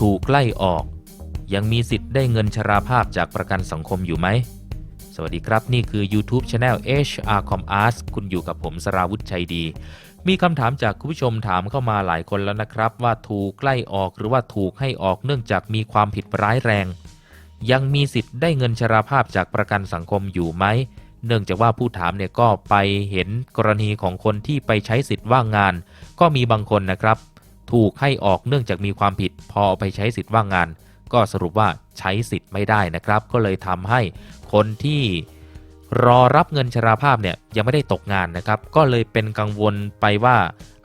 ถูกไล่ออก ยังมีสิทธิ์ได้เงินชราภาพจากประกันสังคมอยู่ไหม สวัสดีครับ นี่คือ YouTube Channel HR Com Arts คุณอยู่กับผมสราวุธชัยดี มีคำถามจากคุณผู้ชมถามเข้ามาหลายคนแล้วนะครับ ว่าถูกไล่ออกหรือว่าถูกให้ออกเนื่องจากมีความผิดร้ายแรง ยังมีสิทธิ์ได้เงินชราภาพจากประกันสังคมอยู่ไหมเนื่องจากว่าผู้ถามเนี่ยก็ไปเห็นกรณีของคนที่ไปใช้สิทธิ์ว่างงาน ก็มีบางคนนะครับ ถูกให้ออกเนื่องจากมีความผิด พอไปใช้สิทธิ์ว่างงาน ก็สรุปว่าใช้สิทธิ์ไม่ได้นะครับ ก็เลยทำให้คนที่รอรับเงินชราภาพเนี่ยยังไม่ได้ตกงานนะครับ ก็เลยเป็นกังวลไปว่า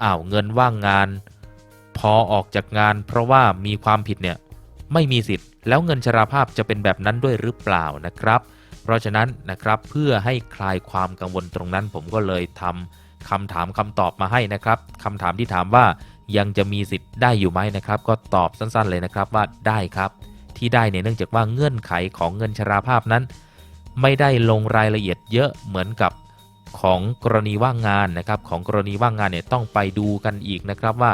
อ้าวเงินว่างงาน พอออกจากงาน เพราะว่ามีความผิดเนี่ยไม่มีสิทธิ์ แล้วเงินชราภาพจะเป็นแบบนั้นด้วยหรือเปล่านะครับ เพราะฉะนั้นนะครับเพื่อให้คลายความกังวลตรงนั้น ผมก็เลยทำคำถามคำตอบมาให้นะครับคำถามที่ถามว่า ยังจะมีสิทธิ์ได้อยู่ไหมนะครับ ก็ตอบสั้นๆเลยนะครับว่าได้ครับ ที่ได้เนี่ยเนื่องจากว่าเงื่อนไขของเงินชราภาพนั้น ไม่ได้ลงรายละเอียดเยอะเหมือนกับของกรณีว่างงานนะครับ ของกรณีว่างงานเนี่ยต้องไปดูกันอีกนะครับว่า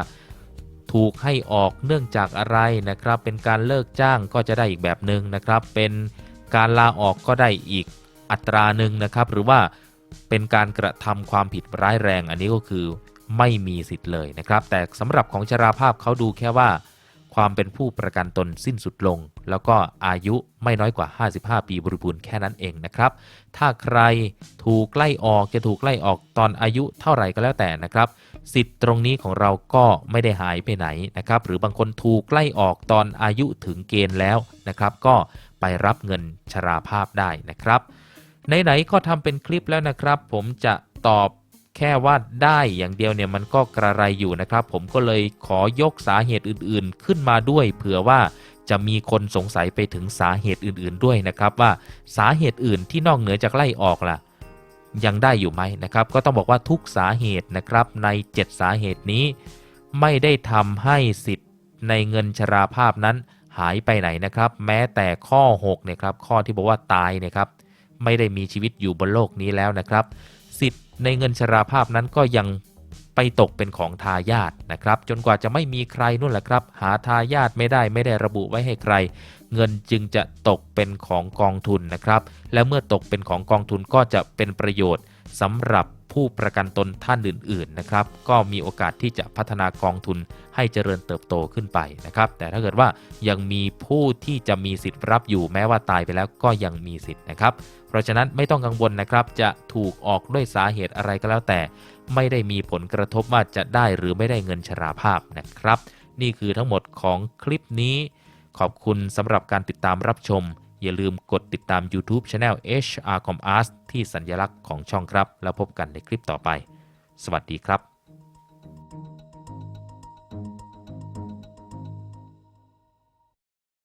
ถูกให้ออกเนื่องจากอะไรนะครับ เป็นการเลิกจ้างก็จะได้อีกแบบหนึ่งนะครับ เป็นการลาออกก็ได้อีกอัตราหนึ่งนะครับ หรือว่าเป็นการกระทำความผิดร้ายแรงอันนี้ก็คือ ไม่มีสิทธิ์เลยนะครับ แต่สำหรับของชราภาพเขาดูแค่ว่า ความเป็นผู้ประกันตนสิ้นสุดลง แล้วก็อายุไม่น้อยกว่า 55 ปีบริบูรณ์แค่นั้นเองนะครับ ถ้าใครถูกไล่ออกจะถูกไล่ออกตอนอายุเท่าไหร่ก็แล้วแต่นะครับ สิทธิ์ตรงนี้ของเราก็ไม่ได้หายไปไหนนะครับ หรือบางคนถูกไล่ออกตอนอายุถึงเกณฑ์แล้วนะครับ ก็ไปรับเงินชราภาพได้นะครับไหนๆก็ทำเป็นคลิปแล้วนะครับ ผมจะตอบ แค่ว่าได้อย่างเดียวเนี่ยมันก็กระไรอยู่นะครับ ผมก็เลยขอยกสาเหตุอื่นๆ ขึ้นมาด้วย เผื่อว่าจะมีคนสงสัยไปถึงสาเหตุอื่นๆด้วยนะครับว่าสาเหตุอื่นที่นอกเหนือจากไล่ออกล่ะยังได้อยู่ไหมนะครับ ก็ต้องบอกว่าทุกสาเหตุนะครับใน 7 สาเหตุนี้ ไม่ได้ทำให้สิทธิ์ในเงินชราภาพนั้นหายไปไหนนะครับ แม้แต่ข้อ6เนี่ยครับข้อที่บอกว่าตายเนะครับไม่ได้มีชีวิตอยู่บนโลกนี้แล้วนะครับ ในเงินชราภาพนั้นก็ยังไปตกเป็นของทายาทนะครับ จนกว่าจะไม่มีใครนู่นแหละครับ หาทายาทไม่ได้ไม่ได้ระบุไว้ให้ใคร เงินจึงจะตกเป็นของกองทุนนะครับ และเมื่อตกเป็นของกองทุนก็จะเป็นประโยชน์สำหรับผู้ประกันตนท่านอื่นๆนะครับ ก็มีโอกาสที่จะพัฒนากองทุนให้เจริญเติบโตขึ้นไปนะครับ แต่ถ้าเกิดว่ายังมีผู้ที่จะมีสิทธิ์รับอยู่แม้ว่าตายไปแล้วก็ยังมีสิทธิ์นะครับ เพราะฉะนั้นไม่ต้องกังวลนะครับ จะถูกออกด้วยสาเหตุอะไรก็แล้วแต่ ไม่ได้มีผลกระทบว่าจะได้หรือไม่ได้เงินชราภาพนะครับ นี่คือทั้งหมดของคลิปนี้ ขอบคุณสำหรับการติดตามรับชม อย่าลืมกดติดตาม YouTube Channel HR Com Arts ที่สัญลักษณ์ของช่องครับ แล้วพบกันในคลิปต่อไป สวัสดีครับ